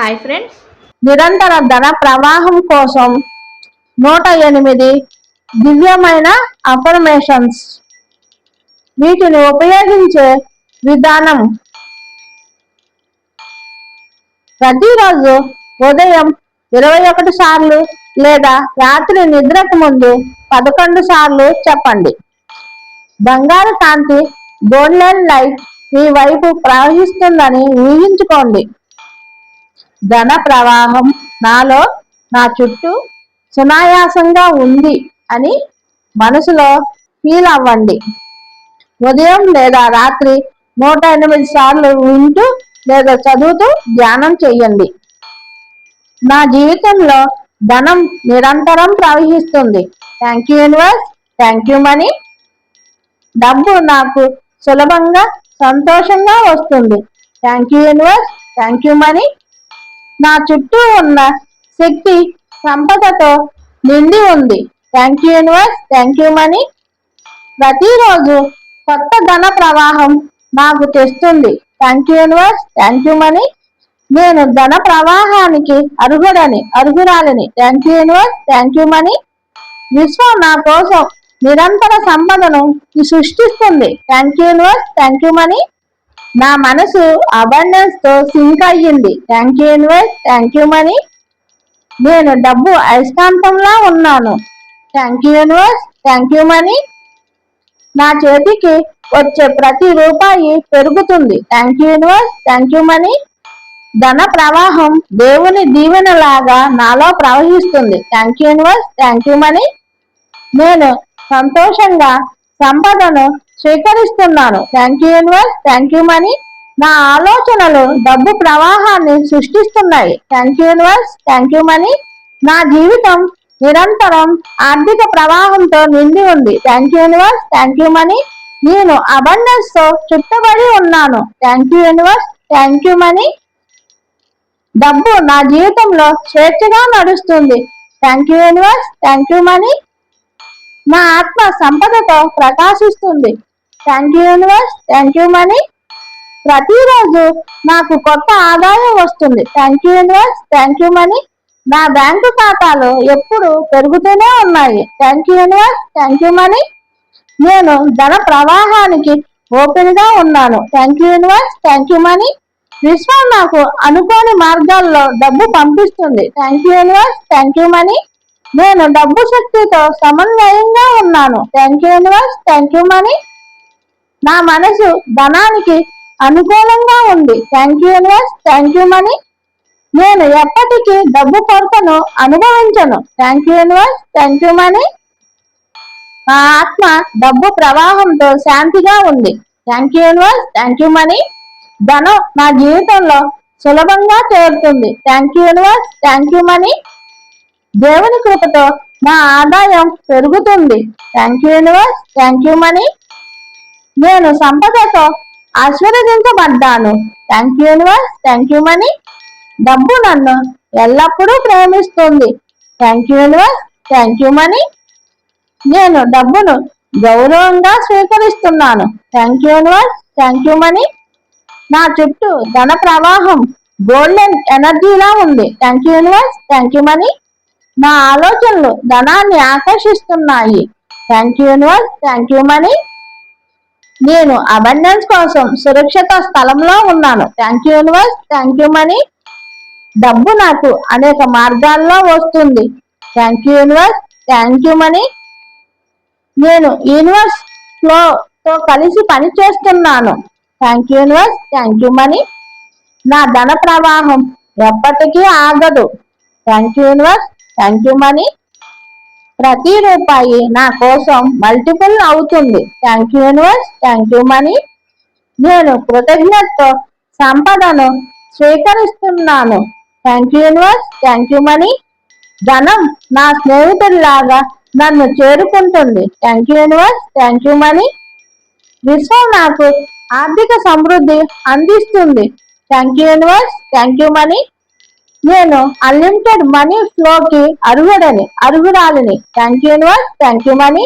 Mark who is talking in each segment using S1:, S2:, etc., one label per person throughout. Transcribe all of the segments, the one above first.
S1: Hi friends
S2: నిరంతర ధన ప్రవాహం కోసం నూట ఎనిమిది దివ్యమైన అఫర్మేషన్స్ వీటిని ఉపయోగించే విధానం. ప్రతిరోజు ఉదయం ఇరవై ఒకటి సార్లు లేదా రాత్రి నిద్రకు ముందు పదకొండు సార్లు చెప్పండి. బంగారు కాంతి గోల్డెన్ లైట్ మీ వైపు ప్రవహిస్తుందని ఊహించుకోండి. ధన ప్రవాహం నాలో నా చుట్టూ సునాయాసంగా ఉంది అని మనసులో ఫీల్ అవ్వండి. ఉదయం లేదా రాత్రి నూట ఎనిమిది సార్లు వింటూ లేదా చదువుతూ ధ్యానం చేయండి. నా జీవితంలో ధనం నిరంతరం ప్రవహిస్తుంది. Thank you universe thank you money. డబ్బు నాకు సులభంగా సంతోషంగా వస్తుంది. Thank you universe thank you money. నా చుట్టూ ఉన్న శక్తి సంపదతో నిండి ఉంది. Thank you universe thank you money ప్రతిరోజు కొత్త ధన ప్రవాహం నాకు తెస్తుంది. Thank you universe thank you money నేను ధన ప్రవాహానికి అర్హుడని అర్హురాలని. Thank you universe thank you money విశ్వం నా కోసం నిరంతర సంపదను సృష్టిస్తుంది. Thank you universe thank you money నా మనసు అబండెన్స్తో సింక్ అయ్యింది. Thank you universe thank you money నేను డబ్బు అయస్కాంతంలా ఉన్నాను. Thank you universe thank you money నా చేతికి వచ్చే ప్రతి రూపాయి పెరుగుతుంది. Thank you universe thank you money ధన ప్రవాహం దేవుని దీవెనలాగా నాలో ప్రవహిస్తుంది. Thank you universe thank you money నేను సంతోషంగా సంపదను స్వీకరిస్తున్నాను thank you universe thank you money నా ఆలోచనలు డబ్బు ప్రవాహాన్ని సృష్టిస్తున్నాయి thank you universe thank you money నా జీవితం నిరంతరం ఆర్థిక ప్రవాహంతో నిండి ఉంది thank you universe thank you money నేను అబండెన్స్తో చుట్టబడి ఉన్నాను thank you universe thank you money డబ్బు నా జీవితంలో స్వేచ్ఛగా నడుస్తుంది thank you universe thank you money నా ఆత్మ సంపదతో ప్రకాశిస్తుంది thank you universe thank you money ప్రతిరోజు నాకు కొత్త ఆదాయం వస్తుంది thank you universe thank you money నా బ్యాంకు ఖాతాలు ఎప్పుడు పెరుగుతూనే ఉన్నాయి thank you universe thank you money నేను ధన ప్రవాహానికి ఓపెన్గా ఉన్నాను thank you universe thank you money విశ్వం నాకు అనుకోని మార్గాల్లో డబ్బు పంపిస్తుంది thank you universe thank you money నేను డబ్బు శక్తితో సమన్వయంగా ఉన్నాను thank you universe thank you money నా మనసు ధనానికి అనుకూలంగా ఉంది thank you universe thank you money నేను ఎప్పటికీ డబ్బు కొరతను అనుభవించను thank you universe thank you money నా ఆత్మ డబ్బు ప్రవాహంతో శాంతిగా ఉంది thank you universe thank you money ధనం నా జీవితంలో సులభంగా చేరుతుంది thank you universe thank you money దేవుని కృపతో నా ఆదాయం పెరుగుతుంది thank you universe thank you money నేను సంపదతో ఆశీర్వదించబడ్డాను thank you universe thank you money డబ్బు నన్ను ఎల్లప్పుడూ ప్రేమిస్తుంది thank you universe thank you money నేను డబ్బును గౌరవంగా స్వీకరిస్తున్నాను thank you universe thank you money నా చుట్టూ ధన ప్రవాహం గోల్డెన్ ఎనర్జీలా ఉంది thank you universe thank you money నా ఆలోచనలు ధనాన్ని ఆకర్షిస్తున్నాయి thank you universe thank you money నేను అబండెన్స్ కోసం సురక్షిత స్థలంలో ఉన్నాను. Thank you universe thank you money డబ్బు నాకు అనేక మార్గాల్లో వస్తుంది. Thank you universe thank you money నేను యూనివర్స్ ఫ్లో తో కలిసి పని చేస్తున్నాను. Thank you universe thank you money నా ధన ప్రవాహం ఎప్పటికీ ఆగదు. Thank you universe thank you money ప్రతి రూపాయి నా కోసం మల్టిపుల్ అవుతుంది. Thank you universe thank you money నేను కృతజ్ఞతతో సంపదను స్వీకరిస్తున్నాను. Thank you universe thank you money ధనం నా స్నేహితుడిలాగా నన్ను చేరుకుంటుంది. Thank you universe thank you money విశ్వం నాకు ఆర్థిక సమృద్ధి అందిస్తుంది. Thank you universe thank you money నేను అన్లిమిటెడ్ మనీ ఫ్లోకి అర్హుడని అర్హురాలిని. Thank you universe thank you money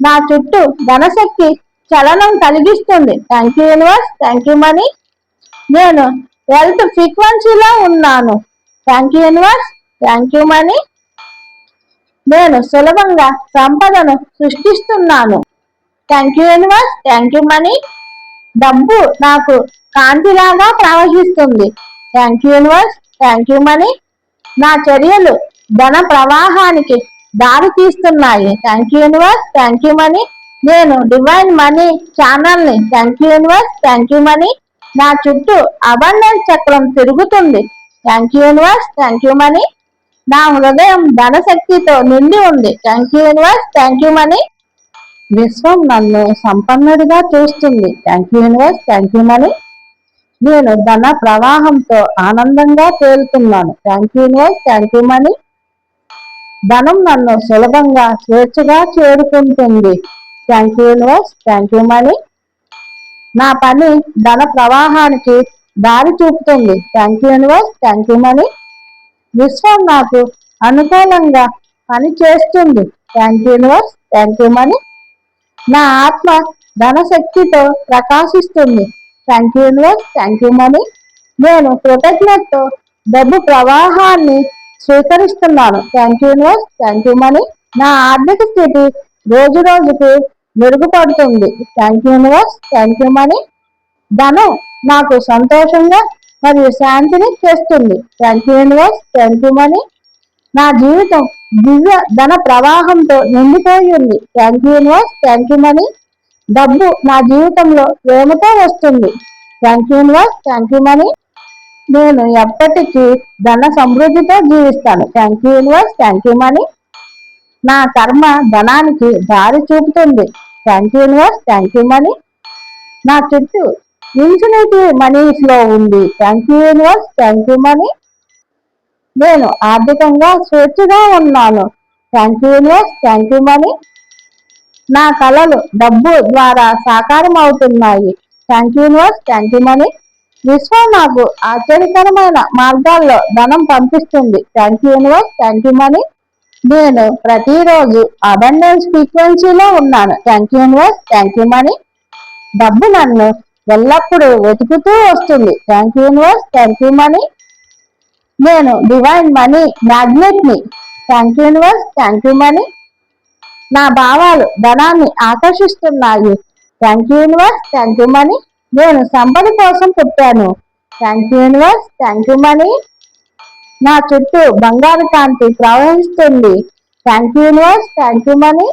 S2: నా చుట్టూ ధనశక్తి చలనం కలిగిస్తుంది. Thank you universe thank you money నేను వెల్త్ ఫ్రీక్వెన్సీలో ఉన్నాను. Thank you universe thank you money నేను సులభంగా సంపదను సృష్టిస్తున్నాను. Thank you universe thank you money డబ్బు నాకు కాంతిలాగా ప్రవహిస్తుంది. Thank you universe thank you money నా చర్యలు ధన ప్రవాహానికి దారి తీస్తున్నాయి thank you universe thank you money నేను డివైన్ మనీ ఛానల్ని thank you universe thank you money నా చుట్టూ అబండెన్స్ చక్రం తిరుగుతుంది thank you universe thank you money నా హృదయం ధనశక్తితో నిండి ఉంది thank you universe thank you money విశ్వం నన్ను సంపన్నుడిగా చూస్తుంది thank you universe thank you money నేను ధన ప్రవాహంతో ఆనందంగా తేలుతున్నాను. Thank you universe thank you money ధనం నన్ను సులభంగా స్వేచ్ఛగా చేరుకుంటుంది. Thank you universe thank you money నా పని ధన ప్రవాహానికి దారి చూపుతుంది. Thank you universe thank you money విశ్వం నాకు అనుకూలంగా పని చేస్తుంది. Thank you universe thank you money నా ఆత్మ ధనశక్తితో ప్రకాశిస్తుంది. Thank you universe thank you money నేను కృతజ్ఞతతో డబ్బు ప్రవాహాన్ని స్వీకరిస్తున్నాను thank you universe thank you money నా ఆర్థిక స్థితి రోజు రోజుకి మెరుగుపడుతుంది thank you universe thank you money ధనం నాకు సంతోషంగా మరియు శాంతిని చేస్తుంది thank you universe thank you money నా జీవితం దివ్య ధన ప్రవాహంతో నిండిపోయి ఉంది thank you universe thank you money డబ్బు నా జీవితంలో ప్రేమతో వస్తుంది thank you universe thank you money నేను ఎప్పటికీ ధన సమృద్ధితో జీవిస్తాను thank you universe thank you money నా కర్మ ధనానికి దారి చూపుతుంది thank you universe thank you money నా చుట్టూ ఇన్ఫినిటీ మనీ ఫ్లో ఉంది thank you universe thank you money నేను ఆర్థికంగా స్వేచ్ఛగా ఉన్నాను thank you universe thank you money నా కళలు డబ్బు ద్వారా సాకారం అవుతున్నాయి thank you universe thank you money విశ్వం నాకు ఆశ్చర్యకరమైన మార్గాల్లో ధనం పంపిస్తుంది thank you universe thank you money నేను ప్రతిరోజు అబండెన్స్ ఫ్రీక్వెన్సీలో ఉన్నాను thank you universe thank you money డబ్బు నన్ను ఎల్లప్పుడూ వెతుకుతూ వస్తుంది thank you universe thank you money నేను divine money మ్యాగ్నెట్ని thank you universe thank you money నా భావాలు ధనాన్ని ఆకర్షిస్తున్నాయి thank you universe thank you money నేను సంపద కోసం పుట్టాను thank you universe thank you money నా చుట్టూ బంగారు కాంతి ప్రవహిస్తుంది thank you universe thank you money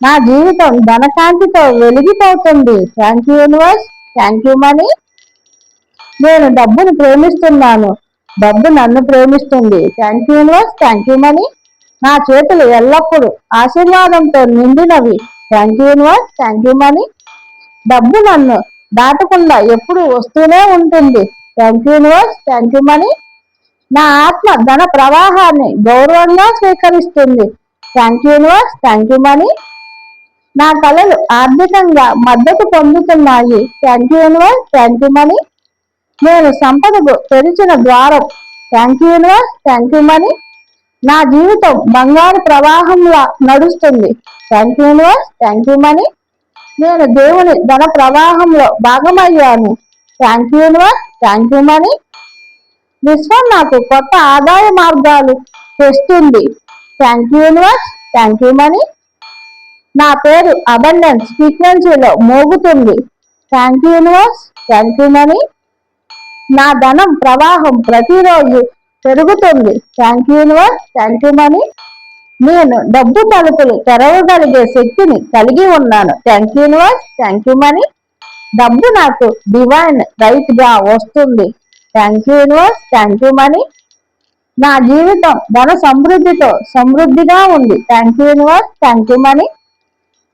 S2: నా జీవితం ధనకాంతితో వెలిగిపోతుంది thank you universe thank you money నేను డబ్బును ప్రేమిస్తున్నాను డబ్బు నన్ను ప్రేమిస్తుంది thank you universe thank you money నా చేతులు ఎల్లప్పుడూ ఆశీర్వాదంతో నిండినవి thank you universe thank you money డబ్బు నన్ను దాటకుండా ఎప్పుడు వస్తూనే ఉంటుంది thank you universe thank you money నా ఆత్మ ధన ప్రవాహాన్ని గౌరవంగా స్వీకరిస్తుంది thank you universe thank you money నా కళలు ఆర్థికంగా మద్దతు పొందుతున్నాయి thank you universe thank you money నేను సంపదకు తెరిచిన ద్వారం thank you universe thank you money నా జీవితం బంగారు ప్రవాహంలా నడుస్తుంది. Thank you universe thank you money నేను దేవుని ధన ప్రవాహంలో భాగమయ్యాను. Thank you universe thank you money విశ్వం నాకు కొత్త ఆదాయ మార్గాలు తెస్తుంది. Thank you universe thank you money నా పేరు అబండెన్స్ ఫ్రీక్వెన్సీలో మోగుతుంది. Thank you universe thank you money నా ధనం ప్రవాహం ప్రతిరోజు పెరుగుతుంది thank you universe thank you money నేను డబ్బు తలుపులు తెరవగలిగే శక్తిని కలిగి ఉన్నాను thank you universe thank you money డబ్బు నాకు డివైన్ రైట్గా వస్తుంది thank you universe thank you money నా జీవితం ధన సమృద్ధితో సమృద్ధిగా ఉంది thank you universe thank you money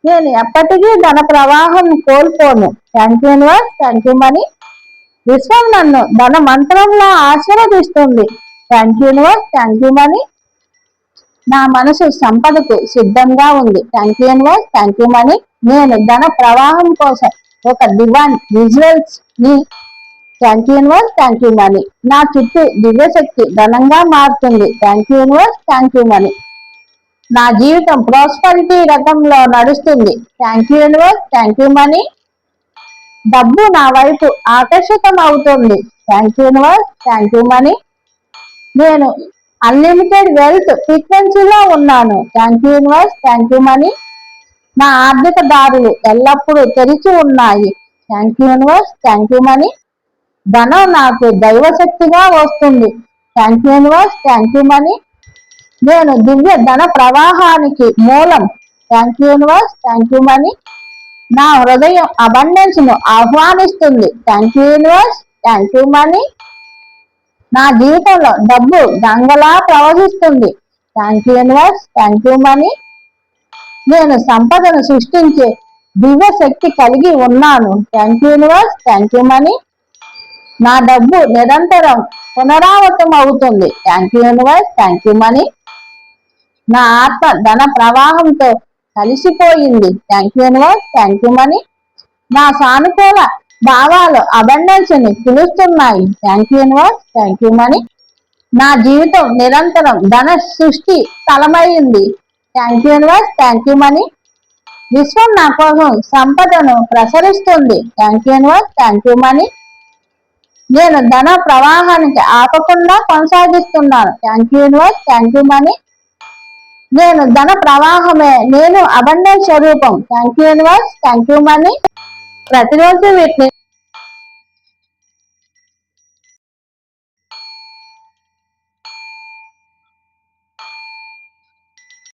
S2: నేను ఎప్పటికీ ధన ప్రవాహం కోల్పోను thank you universe thank you money విశ్వం నన్ను ధన మంత్రంలో ఆశీర్వదిస్తుంది thank you universe thank you money నా మనసు సంపదకు సిద్ధంగా ఉంది thank you universe thank you money నేను ధన ప్రవాహం కోసం ఒక divine విజువల్స్ని thank you universe thank you money నా చుట్టూ దివ్యశక్తి ధనంగా మారుతుంది thank you universe thank you money నా జీవితం ప్రాస్పరిటీ రకంలో నడుస్తుంది thank you universe thank you money డబ్బు నా వైపు ఆకర్షితం అవుతుంది thank you universe thank you money నేను అన్లిమిటెడ్ వెల్త్ ఫ్రీక్వెన్సీలో ఉన్నాను thank you universe thank you money నా ఆర్థిక దారులు ఎల్లప్పుడూ తెరిచి ఉన్నాయి thank you universe thank you money ధనం నాకు దైవశక్తిగా వస్తుంది thank you universe thank you money నేను దివ్య ధన ప్రవాహానికి మూలం thank you universe thank you money నా హృదయం అబండెన్స్ను ఆహ్వానిస్తుంది thank you universe thank you money నా జీవితంలో డబ్బు గంగలా ప్రవహిస్తుంది. Thank you universe thank you money నేను సంపదను సృష్టించే దివ్య శక్తి కలిగి ఉన్నాను. Thank you universe thank you money నా డబ్బు నిరంతరం పునరావృతం అవుతుంది. Thank you universe thank you money నా ఆత్మ ధన ప్రవాహంతో కలిసిపోయింది. Thank you universe thank you money నా సానుకూల భావాలు అబండెన్స్ని పిలుస్తున్నాయి thank you universe thank you money నా జీవితం నిరంతరం ధన సృష్టి స్థలమైంది thank you universe thank you money విశ్వం నా కోసం సంపదను ప్రసరిస్తుంది thank you universe thank you money నేను ధన ప్రవాహానికి ఆపకుండా కొనసాగిస్తున్నాను thank you universe thank you money నేను ధన ప్రవాహమే నేను అబండెన్స్ స్వరూపం thank you universe thank you money ప్రతిరోజు వీటిని